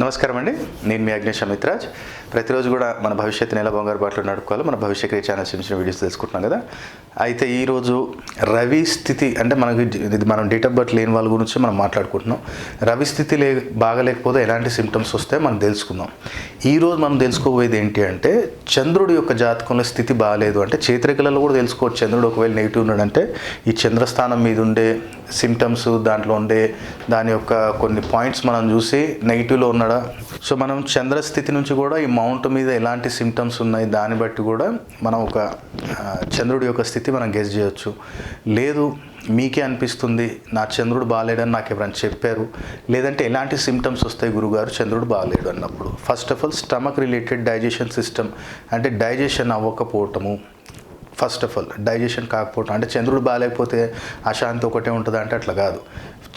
నమస్కారం అండి నేను మీ అగ్నేష్ అమిత్రాజ్ ప్రతిరోజు కూడా మన భవిష్యత్తుని ఎలా బంగారు బాటలో నడుపుకోవాలో మన భవిష్య క్రియ ఛానల్స్ చిన్న వీడియోస్ తెలుసుకుంటున్నాం కదా. అయితే ఈరోజు రవి స్థితి అంటే మనకి ఇది మనం డేట్ ఆఫ్ బర్త్ లేని వాళ్ళ గురించి మనం మాట్లాడుకుంటున్నాం. రవి స్థితి లే బాగలేకపోతే ఎలాంటి సిమ్టమ్స్ వస్తే మనం తెలుసుకుందాం. ఈరోజు మనం తెలుసుకోబోయేది ఏంటి అంటే చంద్రుడి యొక్క జాతకంలో స్థితి బాగాలేదు అంటే చేతిరేఖలలో కూడా తెలుసుకోవచ్చు. చంద్రుడు ఒకవేళ నెగిటివ్ ఉన్నాడంటే ఈ చంద్రస్థానం మీద ఉండే సిమ్టమ్స్ దాంట్లో ఉండే దాని యొక్క కొన్ని పాయింట్స్ మనం చూసి నెగిటివ్లో ఉన్నాడా? సో మనం చంద్రస్థితి నుంచి కూడా ఈ మౌంట్ మీద ఎలాంటి సిమ్టమ్స్ ఉన్నాయి దాన్ని బట్టి కూడా మనం ఒక చంద్రుడి యొక్క స్థితి మనం గెస్ చేయొచ్చు. లేదు మీకే అనిపిస్తుంది నా చంద్రుడు బాగాలేడని నాకు ఎవరైనా చెప్పారు. లేదంటే ఎలాంటి సిమ్టమ్స్ వస్తాయి గురుగారు చంద్రుడు బాగాలేడు అన్నప్పుడు? First of all stomach related digestion system అంటే డైజెషన్ అవ్వకపోవటము. ఫస్ట్ ఆఫ్ ఆల్ డైజెషన్ కాకపోవటం. అంటే చంద్రుడు బాగాలేకపోతే అశాంతి ఒకటే ఉంటుంది? అంటే అట్లా కాదు.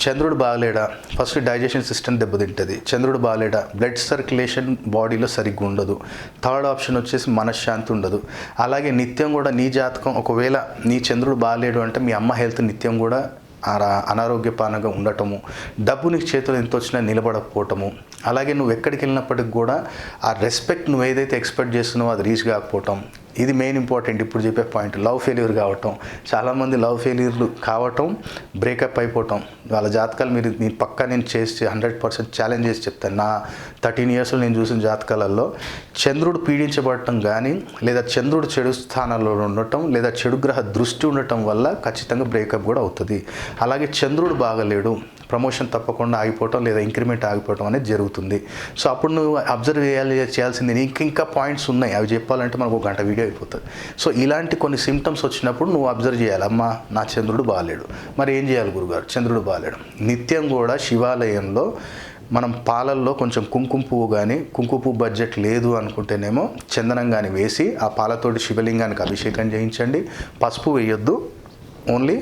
చంద్రుడు బాగలేడా? ఫస్ట్ డైజెషన్ సిస్టమ్ దెబ్బతింటుంది. చంద్రుడు బాగలేడా? బ్లడ్ సర్క్యులేషన్ బాడీలో సరిగ్గా ఉండదు. థర్డ్ ఆప్షన్ వచ్చేసి మనశ్శాంతి ఉండదు. అలాగే నిత్యం కూడా నీ జాతకం ఒకవేళ నీ చంద్రుడు బాగలేడు అంటే మీ అమ్మ హెల్త్ నిత్యం కూడా అనారోగ్యపానంగా ఉండటము డబ్బు నీకు చేతులు ఎంత వచ్చినా నిలబడకపోవటము అలాగే నువ్వు ఎక్కడికి వెళ్ళినప్పటికి కూడా ఆ రెస్పెక్ట్ నువ్వు ఏదైతే ఎక్స్పెక్ట్ చేస్తున్నావో అది రీచ్ కాకపోవటం. ఇది మెయిన్ ఇంపార్టెంట్ ఇప్పుడు చెప్పే పాయింట్ లవ్ ఫెయిల్యూర్ కావటం. చాలామంది లవ్ ఫెయిల్యూర్లు కావటం బ్రేకప్ అయిపోవటం. వాళ్ళ జాతకాలు మీరు నేను పక్కా నేను చేసి హండ్రెడ్ పర్సెంట్ ఛాలెంజ్ చేసి చెప్తాను. నా థర్టీన్ ఇయర్స్లో నేను చూసిన జాతకాలలో చంద్రుడు పీడించబడటం కానీ లేదా చంద్రుడు చెడు స్థానాల్లో ఉండటం లేదా చెడు గ్రహ దృష్టి ఉండటం వల్ల ఖచ్చితంగా బ్రేకప్ కూడా అవుతుంది. అలాగే చంద్రుడు బాగలేడు. ప్రమోషన్ తప్పకుండా ఆగిపోవటం లేదా ఇంక్రిమెంట్ ఆగిపోవటం అనేది జరుగుతుంది. సో అప్పుడు నువ్వు అబ్జర్వ్ చేయాలి చేయాల్సింది నీకు ఇంకా పాయింట్స్ ఉన్నాయి. అవి చెప్పాలంటే మనకు ఒక గంట వీడియో అయిపోతుంది. సో ఇలాంటి కొన్ని సిమ్టమ్స్ వచ్చినప్పుడు నువ్వు అబ్జర్వ్ చేయాలి. అమ్మా నా చంద్రుడు బాగాలేడు మరి ఏం చేయాలి గురుగారు? చంద్రుడు బాగాలేడు నిత్యం కూడా శివాలయంలో మనం పాలల్లో కొంచెం కుంకుమ పువ్వు కానీ కుంకుమ పువ్వు బడ్జెట్ లేదు అనుకుంటేనేమో చందనం కానీ వేసి ఆ పాలతోటి శివలింగానికి అభిషేకం చేయించండి. పసుపు వేయొద్దు. ఓన్లీ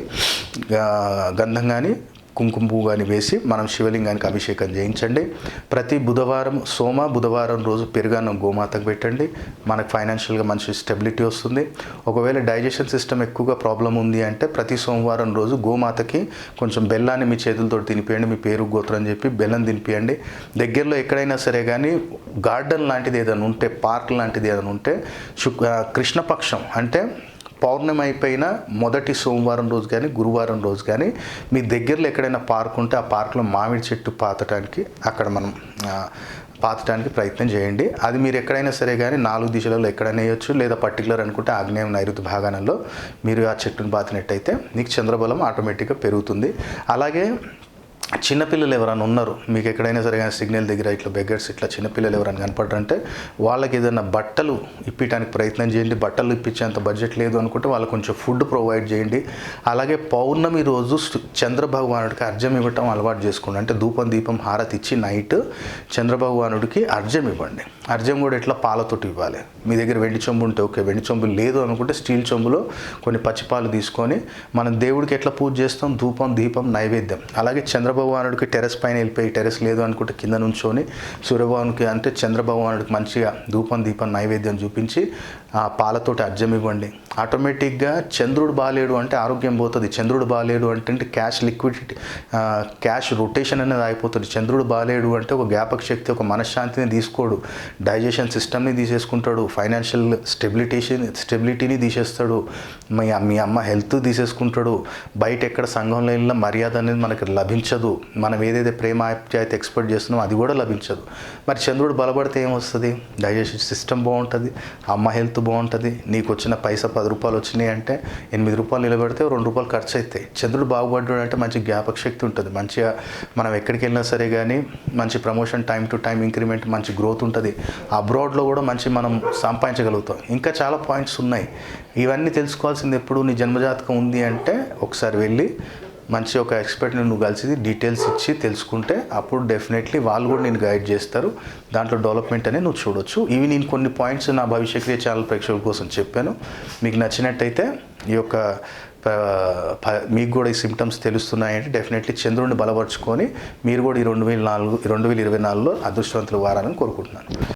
గంధం కానీ కుంకుమ పువ్వు కానీ వేసి మనం శివలింగానికి అభిషేకం చేయించండి. ప్రతి బుధవారం సోమ బుధవారం రోజు పెరుగన్నం గోమాతకు పెట్టండి. మనకు ఫైనాన్షియల్గా మంచి స్టెబిలిటీ వస్తుంది. ఒకవేళ డైజెషన్ సిస్టమ్ ఎక్కువగా ప్రాబ్లం ఉంది అంటే ప్రతి సోమవారం రోజు గోమాతకి కొంచెం బెల్లాన్ని మీ చేతులతో తినిపియండి మీ పేరు గోత్రం చెప్పి బెల్లం తినిపియండి. దగ్గరలో ఎక్కడైనా సరే కానీ గార్డెన్ లాంటిది ఏదైనా ఉంటే పార్క్ లాంటిది ఏదైనా ఉంటే శుక్ కృష్ణపక్షం అంటే పౌర్ణమి అయిపోయిన మొదటి సోమవారం రోజు కానీ గురువారం రోజు కానీ మీ దగ్గరలో ఎక్కడైనా పార్క్ ఉంటే ఆ పార్క్లో మామిడి చెట్టు పాతటానికి అక్కడ మనం పాతటానికి ప్రయత్నం చేయండి. అది మీరు ఎక్కడైనా సరే కానీ నాలుగు దిశలలో ఎక్కడైనా వేయొచ్చు. లేదా పర్టికులర్ అనుకుంటే ఆగ్నేయం నైరుతి భాగాలలో మీరు ఆ చెట్టును పాతినట్టయితే మీకు చంద్రబలం ఆటోమేటిక్గా పెరుగుతుంది. అలాగే చిన్నపిల్లలు ఎవరైనా ఉన్నారు మీకు ఎక్కడైనా సరే కానీ సిగ్నల్ దగ్గర ఇట్లా బెగ్గర్స్ ఇట్లా చిన్నపిల్లలు ఎవరైనా కనపడరంటే వాళ్ళకి ఏదైనా బట్టలు ఇప్పించడానికి ప్రయత్నం చేయండి బట్టలు ఇప్పించేంత బడ్జెట్ లేదు అనుకుంటే వాళ్ళకి కొంచెం ఫుడ్ ప్రొవైడ్ చేయండి. అలాగే పౌర్ణమి రోజు చంద్రభగవానుడికి అర్జం ఇవ్వటం అలవాటు చేసుకోండి. అంటే ధూపం దీపం హారతి ఇచ్చి నైట్ చంద్రభగవానుడికి అర్జం ఇవ్వండి. అర్జం కూడా ఎట్లా పాలతోటి ఇవ్వాలి? మీ దగ్గర వెండి చెంబు ఉంటే ఓకే వెండి చెంబు లేదు అనుకుంటే స్టీల్ చెంబులో కొన్ని పచ్చిపాలు తీసుకొని మనం దేవుడికి ఎట్లా పూజ చేస్తాం? ధూపం దీపం నైవేద్యం. అలాగే చంద్రభగవానుడికి టెరెస్ పైన వెళ్ళిపోయి టెరెస్ లేదు అనుకుంటే కింద నుంచొని సూర్యభగవానికి అంటే చంద్రభగవానుడికి మంచిగా ధూపం దీపం నైవేద్యం చూపించి ఆ పాలతోటి అర్జం ఇవ్వండి. ఆటోమేటిక్గా చంద్రుడు బాగాలేడు అంటే ఆరోగ్యం పోతుంది. చంద్రుడు బాలేడు అంటే క్యాష్ లిక్విడిటీ క్యాష్ రొటేషన్ అనేది అయిపోతుంది చంద్రుడు బాలేడు అంటే ఒక జ్ఞాపక శక్తి ఒక మనశ్శాంతిని తీసుకోడు. డైజెషన్ సిస్టమ్ని తీసేసుకుంటాడు. ఫైనాన్షియల్ స్టెబిలిటేషన్ స్టెబిలిటీని తీసేస్తాడు. మీ మీ అమ్మ హెల్త్ తీసేసుకుంటాడు. బయట ఎక్కడ సంఘంలో వెళ్ళిన మర్యాద అనేది మనకి లభించదు. మనం ఏదైతే ప్రేమ ఆప్యాయత ఎక్స్పెక్ట్ చేస్తున్నామో అది కూడా లభించదు. మరి చంద్రుడు బలపడితే ఏమొస్తుంది? డైజెషన్ సిస్టమ్ బాగుంటుంది అమ్మ హెల్త్ బాగుంటుంది నీకు వచ్చిన పైసా పది రూపాయలు వచ్చినాయి అంటే ఎనిమిది రూపాయలు నిలబెడితే రెండు రూపాయలు ఖర్చు అవుతాయి చంద్రుడు బాగుపడ్డాడు అంటే మంచి జ్ఞాపక శక్తి ఉంటుంది. మంచిగా మనం ఎక్కడికి వెళ్ళినా సరే కానీ మంచి promotion time to time increment మంచి గ్రోత్ ఉంటుంది. అబ్రాడ్లో కూడా మంచి మనం సంపాదించగలుగుతాం. ఇంకా చాలా పాయింట్స్ ఉన్నాయి. ఇవన్నీ తెలుసుకోవాల్సింది ఎప్పుడు నీ జన్మజాతకం ఉంది అంటే ఒకసారి వెళ్ళి మంచి ఒక ఎక్స్పర్ట్ని నువ్వు కలిసి డీటెయిల్స్ ఇచ్చి తెలుసుకుంటే అప్పుడు డెఫినెట్లీ వాళ్ళు కూడా నేను గైడ్ చేస్తారు. దాంట్లో డెవలప్మెంట్ అనేది నువ్వు చూడొచ్చు. ఇవి నేను కొన్ని పాయింట్స్ నా భవిష్యక్రియ ఛానల్ ప్రేక్షకుల కోసం చెప్పాను. మీకు నచ్చినట్టయితే ఈ యొక్క ప- ప- మీకు కూడా ఈ సిమ్టమ్స్ తెలుస్తున్నాయంటే డెఫినెట్లీ చంద్రుడిని బలపరుచుకొని మీరు కూడా ఈ రెండు వేల నాలుగు రెండు వేల ఇరవై నాలుగులో అదృష్టవంతులు వారాలని కోరుకుంటున్నాను.